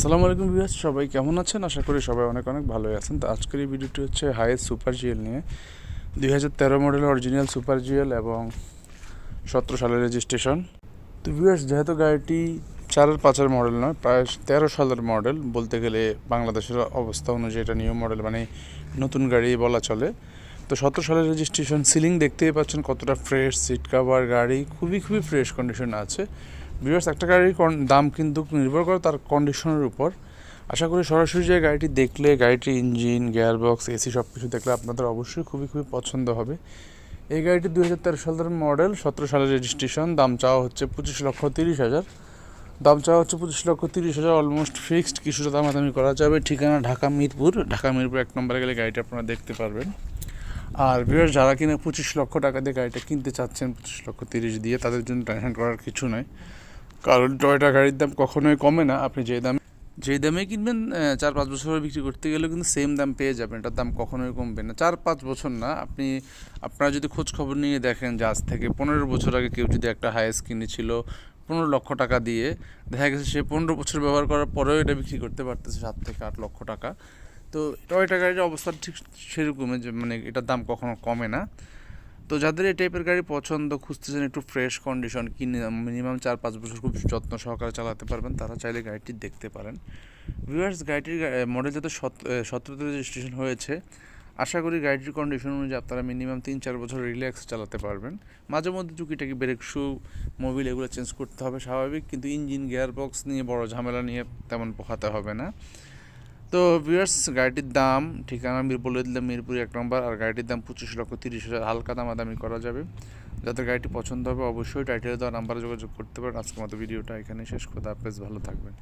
আসসালামু আলাইকুম ভিউয়ার্স, সবাই কেমন আছেন? আশা করি সবাই অনেক অনেক ভালোই আছেন। তো আজকের এই ভিডিওটি হচ্ছে হাইয়েস্ট সুপার জিএল নিয়ে। দুই হাজার তেরো মডেল অরিজিনাল সুপার জিএল এবং সতেরো সালের রেজিস্ট্রেশন। তো ভিউয়ার্স, যেহেতু গাড়িটি চারের পাঁচের মডেল নয়, প্রায় তেরো সালের মডেল, বলতে গেলে বাংলাদেশের অবস্থা অনুযায়ী এটা নিউ মডেল মানে নতুন গাড়ি বলা চলে। তো সতেরো সালের রেজিস্ট্রেশন সিলিং দেখতেই পাচ্ছেন কতটা ফ্রেশ, সিট কাভার, গাড়ি, খুবই খুবই ফ্রেশ কন্ডিশন আছে। ভিউয়ার্স একটা গাড়ির দাম কিন্তু নির্ভর করে তার কন্ডিশনের উপর। আশা করি সরাসরি যে গাড়িটি দেখলে, গাড়িটির ইঞ্জিন গিয়ারবক্স এসি সব কিছু দেখলে আপনাদের অবশ্যই খুবই খুবই পছন্দ হবে। এই গাড়িটি দুই হাজার তেরো সালের মডেল সতেরো সালের রেজিস্ট্রেশন দাম চাওয়া হচ্ছে পঁচিশ লক্ষ তিরিশ হাজার। দাম চাওয়া হচ্ছে পঁচিশ লক্ষ তিরিশ হাজার অলমোস্ট ফিক্সড কিছুটা দামাদামি করা যাবে। ঠিকানা ঢাকা মিরপুর। ঢাকা মিরপুর এক নম্বরে গেলে গাড়িটা আপনারা দেখতে পারবেন। আর ভিউয়ার যারা কিনা পঁচিশ লক্ষ টাকা দিয়ে গাড়িটা কিনতে চাচ্ছেন, পঁচিশ লক্ষ তিরিশ দিয়ে, তাদের জন্য টেনশন করার কিছু নয় কারণ টয়টা গাড়ির দাম কখনোই কমে না। আপনি যে দামে যেই দামে কিনবেন চার পাঁচ বছর বিক্রি করতে গেলে কিন্তু সেম দাম পেয়ে যাবেন। এটার দাম কখনোই কমবে না। চার পাঁচ বছর না, আপনি আপনারা যদি খোঁজ খবর নিয়ে দেখেন যে আজ থেকে পনেরো বছর আগে কেউ যদি একটা হায়েস্ট কিনেছিল পনেরো লক্ষ টাকা দিয়ে, দেখা গেছে সে পনেরো বছর ব্যবহার করার পরেও এটা বিক্রি করতে পারতেছে সাত থেকে আট লক্ষ টাকা। তো টয়টা গাড়ির অবস্থা ঠিক সেরকমই যে মানে এটার দাম কখনো কমে না। তো যাদের এই টাইপের গাড়ি পছন্দ খুঁজতেছেন একটু ফ্রেশ কন্ডিশন কিনে মিনিমাম চার পাঁচ বছর খুব যত্ন সহকারে চালাতে পারবেন, তারা চাইলে গাড়িটি দেখতে পারেন। ভিউয়ার্স গাড়িটির মডেল যাতে সতেরোতে রেজিস্ট্রেশন হয়েছে, আশা করি গাড়িটির কন্ডিশন অনুযায়ী আপনারা মিনিমাম তিন চার বছর রিল্যাক্স চালাতে পারবেন। মাঝে মধ্যে টুকিটাকি ব্রেক শু মোবিল এগুলো চেঞ্জ করতে হবে, স্বাভাবিক, কিন্তু ইঞ্জিন গিয়ার বক্স নিয়ে বড় ঝামেলা নিয়ে তেমন পোহাতে হবে না। তো ভিউয়ার্স গাড়িটির দাম, ঠিকানা আমি বলে দিলাম মিরপুর এক নম্বর, আর গাড়িটির দাম পঁচিশ লক্ষ তিরিশ হাজার। হালকা দামাদামি করা যাবে। যাদের গাড়িটি পছন্দ হবে, অবশ্যই টাইটেল দেওয়া নাম্বারে যোগাযোগ করতে পারেন। আজকের মতো ভিডিওটা এখানে শেষ করতে হাফেজ, ভালো থাকবেন।